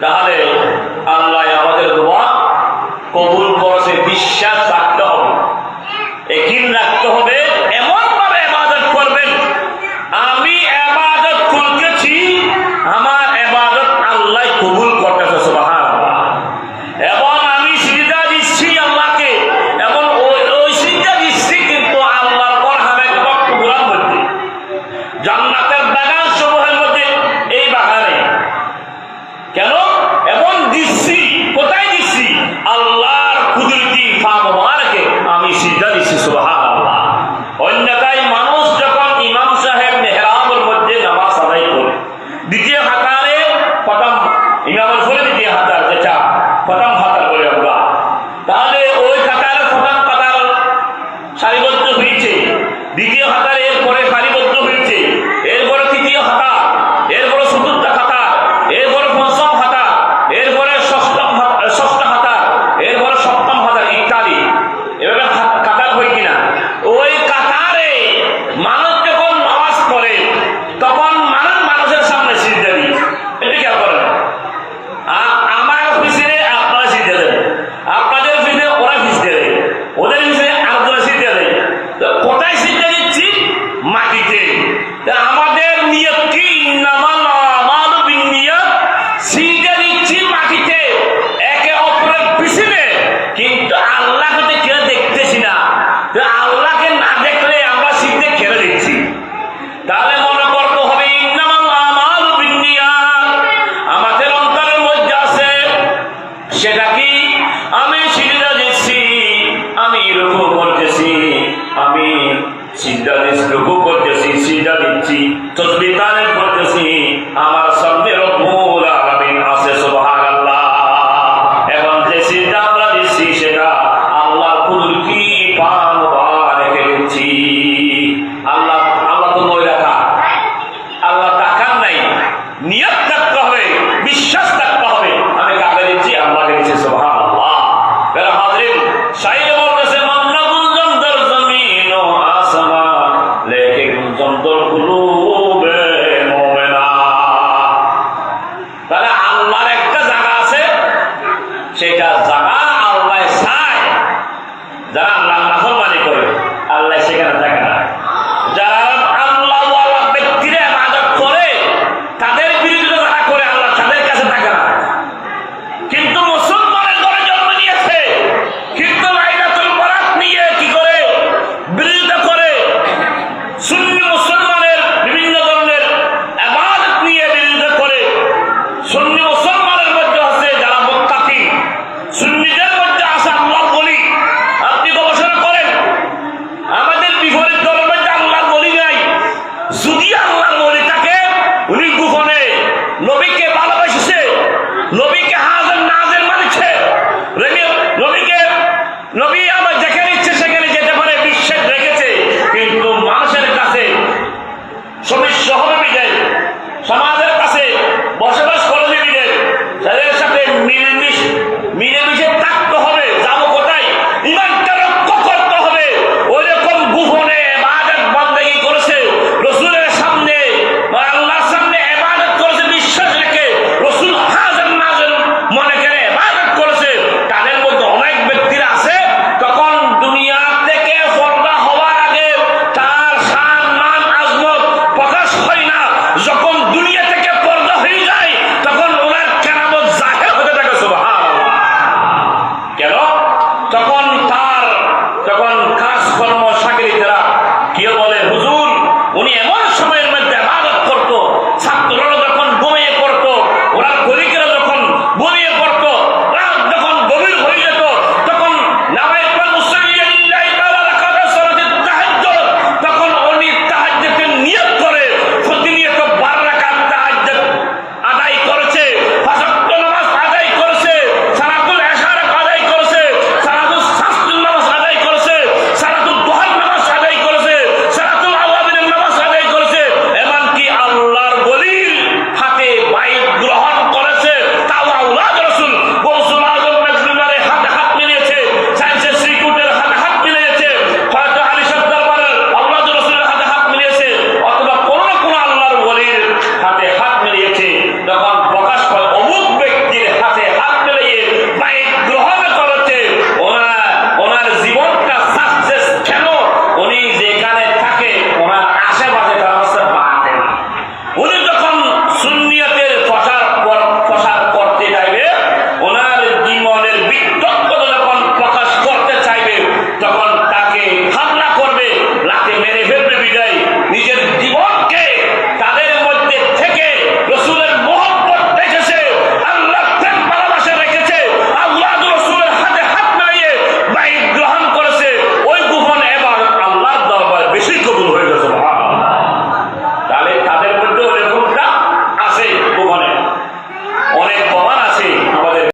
তাহলে আল্লাহ আমাদের দোয়া কবুল করছে বিশ্বাস রাখতে হবে। রাখতে হবে দ্বিতীয় হাতারে প্রথম হাতার প্রথম বলে আমরা। তাহলে ওই সারিবদ্ধ দ্বিতীয় এরপরে করতেছি আমি সিদ্ধা দিচ্ছি রুকু করতেছি সিদ্ধা দিচ্ছি তো তসবিহ সেই কাজ সহনবী যাই সমাজ